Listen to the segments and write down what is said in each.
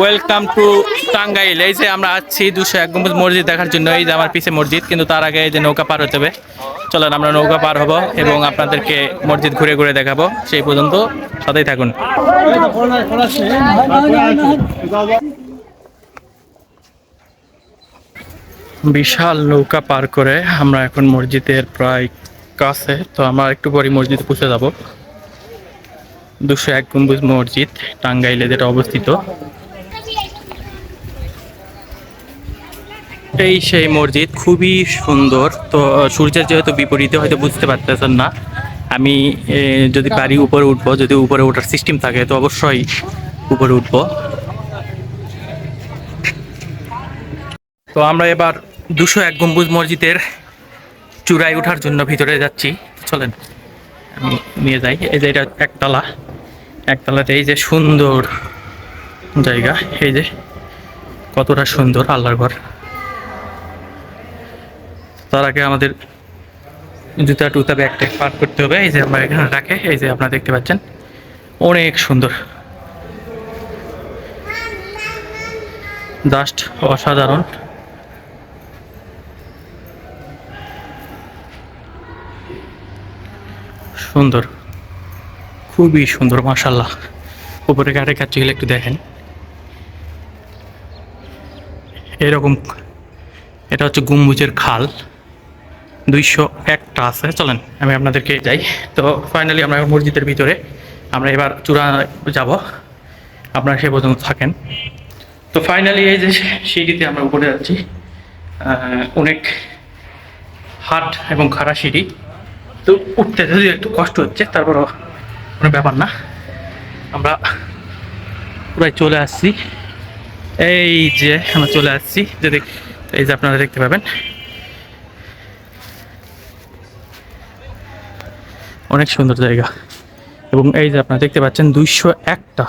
Welcome to Tangail এই যে আমরা আছি দুশো এক গম্বুজ মসজিদ দেখার জন্য। এই যে আমার পিছে মসজিদ, কিন্তু তার আগে যে নৌকা পার হতে হবে। চলেন আমরা নৌকা পার হব এবং আপনাদেরকে মসজিদ ঘুরে ঘুরে দেখাবো। সেই পর্যন্ত সাথেই থাকুন। বিশাল নৌকা পার করে আমরা এখন মসজিদের প্রায় কাছে। তো আমরা একটু পরে মসজিদে পৌঁছে যাব। দুশো এক গম্বুজ মসজিদ, টাঙ্গাইলে যেটা অবস্থিত। এই সেই মসজিদ খুবই সুন্দর। তো সূর্যের যেহেতু বিপরীতে হয়তো বুঝতে পারতেছেন না, আমি যদি পারি উপরে উঠবো, যদি উপরে ওঠার সিস্টেম থাকে, তো অবশ্যই উপরে উঠবো। তো আমরা এবার দুশো এক গম্বুজ মসজিদের চূড়ায় ওঠার জন্য ভিতরে যাচ্ছি। চলেন, আমি নিয়ে যাই। এই যে এটা একতলা। একতলাতে এই যে সুন্দর জায়গা। এই যে কতটা সুন্দর, আল্লাহর ঘর। তার আগে আমাদের জুতা টুতা ব্যাগ ট্যাগ পার করতে হবে। এই যে আমরা এখানে রাখে, এই যে আপনারা দেখতে পাচ্ছেন। অনেক সুন্দর। জাস্ট অসাধারণ। সুন্দর। খুবই সুন্দর মাশাল্লাহ উপরে গাড়ি কাছে গেলে একটু দেখেন। এরকম, এটা হচ্ছে গম্বুজের খাল। দুইশো একটা আছে। চলেন, আমি আপনাদেরকে যাই। তো ফাইনালি আমরা মসজিদের ভিতরে, আমরা এবার চূড়া যাব। আপনারা সে পর্যন্ত থাকেন। তো ফাইনালি এই যে সিঁড়িতে আমরা উপরে যাচ্ছি অনেক হাট এবং খাড়া সিঁড়ি। তো উঠতে যদি একটু কষ্ট হচ্ছে, তারপরও কোনো ব্যাপার না। আমরা প্রায় চলে আসছি। এই যে আমরা চলে আসছি, যে দেখ এই যে আপনারা দেখতে পাবেন। অনেক সুন্দর জায়গা। এবং এই যে আপনারা দেখতে পাচ্ছেন দুইশো একটা।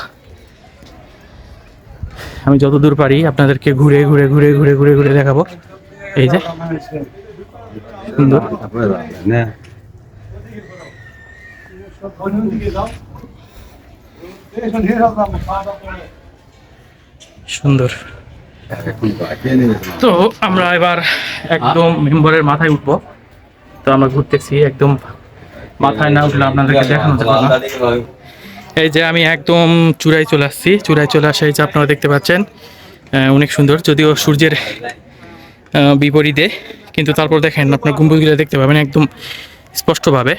আমি যতদূর পারি আপনাদেরকে ঘুরে ঘুরে ঘুরে ঘুরে ঘুরে ঘুরে দেখাবো। এই যে সুন্দর। সুন্দর। তো আমরা এবার একদম মেম্বারের মাথায় উঠবো। তো আমরা ঘুরতেছি একদম মাথায় না উঠলে আপনাদেরকে দেখানো যাবে না। এই যে আমি একদম চূড়ায় চলে আসছি। চূড়ায় চলে আসা এই যে আপনারা দেখতে পাচ্ছেন অনেক সুন্দর। যদিও সূর্যের বিপরীতে, কিন্তু তারপর দেখেন আপনার গম্বুজগুলো দেখতে পাবেন একদম স্পষ্টভাবে।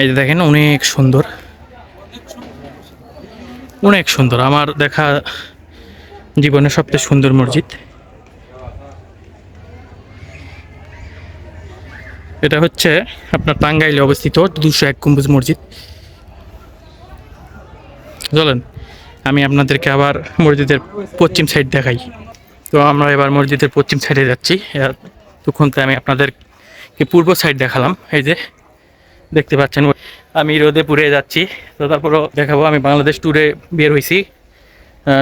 এই যে দেখেন, অনেক সুন্দর। অনেক সুন্দর। আমার দেখা জীবনের সবচেয়ে সুন্দর মসজিদ। এটা হচ্ছে আপনার টাঙ্গাইলে অবস্থিত দুশো এক গম্বুজ মসজিদ। চলেন, আমি আপনাদেরকে আবার মসজিদের পশ্চিম সাইড দেখাই। তো আমরা এবার মসজিদের পশ্চিম সাইডে যাচ্ছি। তখন তো আমি আপনাদেরকে পূর্ব সাইড দেখালাম। এই যে, দেখতে পাচ্ছেন, আমি রোদে পুড়ে যাচ্ছি। তো তারপরও দেখাবো, আমি বাংলাদেশ ট্যুরে বের হয়েছি।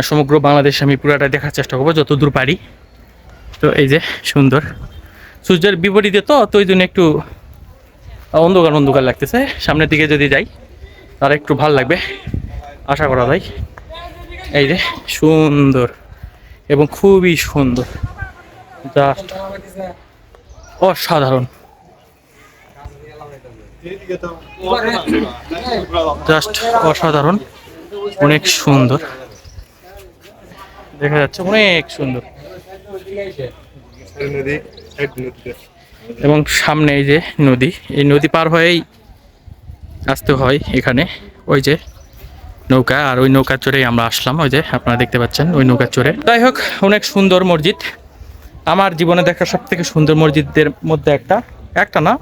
সমগ্র বাংলাদেশ আমি পুরাটা দেখার চেষ্টা করব যত দূর পারি। তো এই যে, সুন্দর। সূর্যের বিপরীতে তো তো ওই জন্য একটু অন্ধকার অন্ধকার লাগতেছে। সামনের দিকে যদি যাই তার একটু ভালো লাগবে। আশা করা যায়। এই যে, সুন্দর এবং খুবই সুন্দর। জাস্ট অসাধারণ। জাস্ট অসাধারণ। অনেক সুন্দর। দেখা যাচ্ছে অনেক সুন্দর। এবং সামনে এই যে নদী, এই নদী পার হয়েই আসতে হয় এখানে। ওই যে নৌকা, আর ওই নৌকা চড়েই আমরা আসলাম। ওই যে আপনারা দেখতে পাচ্ছেন, ওই নৌকা চড়ে। যাই হোক, অনেক সুন্দর মসজিদ। আমার জীবনে দেখা সব থেকে সুন্দর মসজিদদের মধ্যে একটা। একটা না,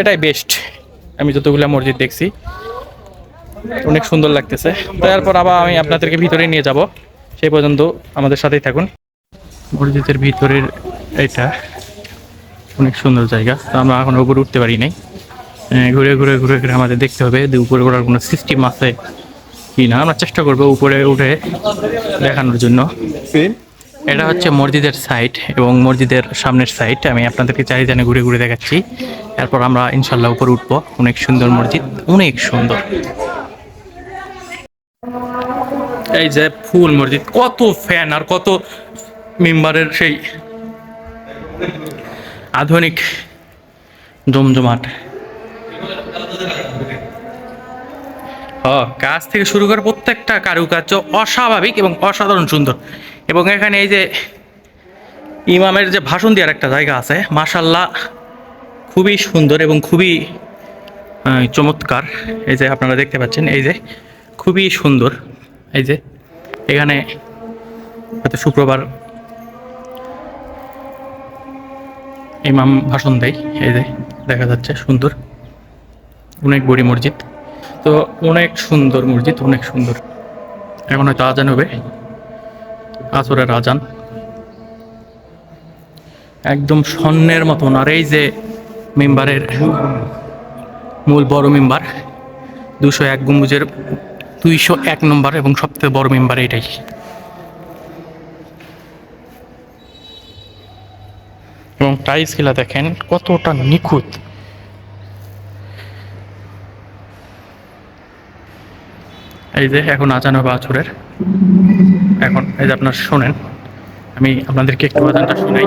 এটাই বেস্ট আমি যতগুলো মসজিদ দেখছি, অনেক সুন্দর লাগতেছে। তারপর আবার আমি আপনাদেরকে ভিতরে নিয়ে যাব। সেই পর্যন্ত আমাদের সাথেই থাকুন। মসজিদের ভিতরের এটা। অনেক সুন্দর জায়গা। তো আমরা এখন উপরে উঠতে পারি নাই। ঘুরে ঘুরে ঘুরে ঘুরে আমাদের দেখতে হবে যে উপরে ওঠার কোনো সিস্টেম আছে কি না আমরা চেষ্টা করব উপরে উঠে দেখানোর জন্য। এটা হচ্ছে মসজিদের সাইড এবং মসজিদের সামনের সাইড আমি আপনাদেরকে চারিদানে ঘুরে ঘুরে দেখাচ্ছি। এরপর আমরা ইনশাল্লাহ উপরে উঠবো। অনেক সুন্দর মসজিদ অনেক সুন্দর। এই যে ফুল মসজিদ কত ফ্যান আর কত মেম্বারের সেই আধুনিক জমজমাট কাজ থেকে শুরু করে প্রত্যেকটা কারুকার্য অস্বাভাবিক এবং অসাধারণ সুন্দর। এবং এখানে এই যে ইমামের যে ভাষণ দেওয়ার একটা জায়গা আছে মাশাল্লাহ খুবই সুন্দর এবং খুবই চমৎকার। এই যে আপনারা দেখতে পাচ্ছেন, এই যে খুবই সুন্দর। এই যে এখানে হয়তো শুক্রবার ইমাম ভাষণ দেয়। এই যে দেখা যাচ্ছে সুন্দর। অনেক বড়ি মসজিদ। তো অনেক সুন্দর মসজিদ, অনেক সুন্দর। এখন হয়তো আজান হবে। আসরের আজান। একদম স্বর্ণের মতন। আর এই যে মেম্বারের মূল বড় মেম্বার, দুশো এক গম্বুজের দুইশো এক নম্বর এবং সবথেকে বড় মেম্বার এটাই। এবং টাইলসগুলা দেখেন কতটা নিখুঁত। এই যে এখন আজান হবে আছরের এখন এই যে আপনার শোনেন, আমি আপনাদেরকে একটু আজানটা শোনাই।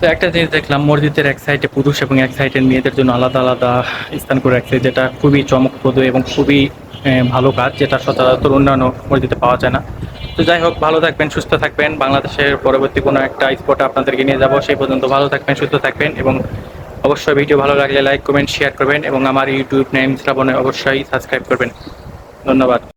তো একটা জিনিস দেখলাম, মসজিদের এক সাইডে পুরুষ এবং এক সাইডে মেয়েদের জন্য আলাদা আলাদা স্থান করে রাখছে, যেটা খুবই চমকপ্রদ এবং খুবই ভালো কাজ, যেটা সচরাচর অন্যান্য মসজিদে পাওয়া যায় না। তো যাই হোক, ভালো থাকবেন, সুস্থ থাকবেন। বাংলাদেশের পরবর্তী কোনো একটা স্পটে আপনাদেরকে নিয়ে যাব, সেই পর্যন্ত ভালো থাকবেন, সুস্থ থাকবেন এবং অবশ্যই ভিডিও ভালো লাগলে লাইক কমেন্ট শেয়ার করবেন এবং আমার ইউটিউব নেম শ্রাবণে অবশ্যই সাবস্ক্রাইব করবেন। ধন্যবাদ।